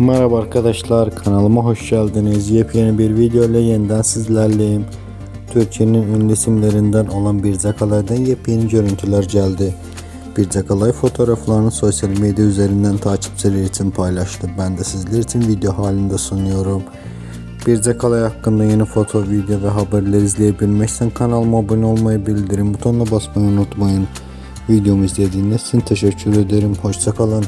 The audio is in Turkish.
Merhaba arkadaşlar kanalıma hoş geldiniz. Yepyeni bir video ile yeniden sizlerleyim. Türkiye'nin ünlü isimlerinden olan Birce Kalay'dan yepyeni görüntüler geldi. Birce Kalay fotoğraflarını sosyal medya üzerinden takipçiler için paylaştı. Ben de sizler için video halinde sunuyorum. Birce Kalay hakkında yeni foto, video ve haberler izleyebilmek için kanalıma abone olmayı, bildirim butonuna basmayı unutmayın. Videomu izlediğiniz için teşekkür ederim. Hoşçakalın.